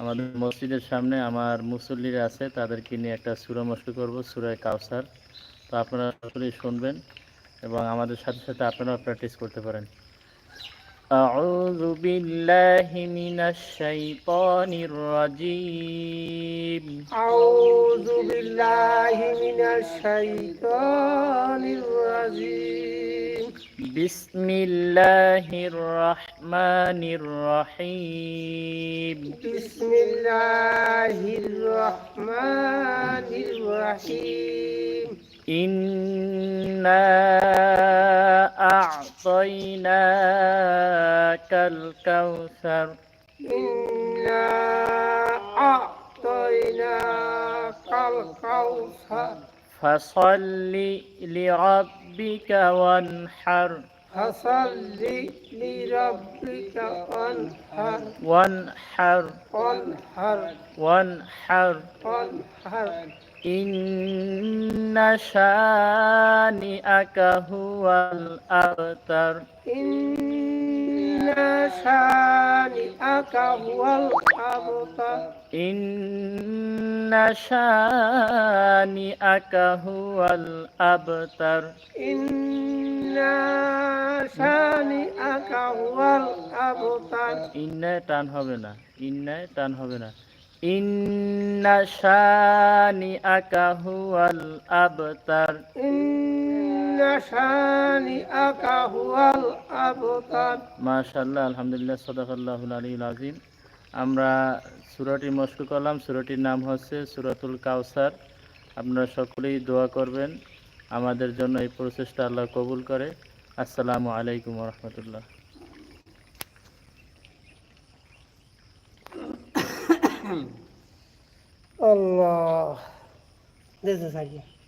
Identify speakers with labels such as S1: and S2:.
S1: আমাদের মসজিদের সামনে আমার মুসল্লিরা আছে তাদেরকে নিয়ে একটা সুরা মস্ক করবো সুরায় কাউসার তো আপনারা সকলেই শুনবেন এবং আমাদের সাথে সাথে আপনারাও প্র্যাকটিস করতে পারেন أعوذ بالله من الشيطان الرجيم
S2: أعوذ بالله من الشيطان الرجيم
S1: بسم الله الرحمن الرحيم.
S2: بسم الله الرحمن الرحيم.
S1: إنا أعطيناك الكوثر.
S2: إنا أعطيناك الكوثر.
S1: فصل لربك وانحر.
S2: فصل لربك وانحر
S1: وانحر
S2: وانحر
S1: وانحر
S2: وانحر
S1: إن شانئك هو الأبتر
S2: إن شانئك هو الأبتر
S1: إن شانئك هو الأبتر
S2: إن شانئك هو الأبتر
S1: ইন্নায় টান হবে না ইন্নায় টান হবে না। ইন্না শানি আকা হুয়াল আবতার।
S2: ইন্না শানি আকা হুয়াল আবতার।
S1: মাশাআল্লাহ আলহামদুলিল্লাহ সাদাকাল্লাহুল আলিল আযীম। আমরা সূরাটি মশক করলাম। সূরাটির নাম হচ্ছে সূরাতুল কাউসার আপনারা সকলেই দোয়া করবেন। আমাদের জন্য এই প্রচেষ্টা আল্লাহ কবুল করে। আসসালামু আলাইকুম রহমতুল্লাহ।
S2: আল্লাহ। this.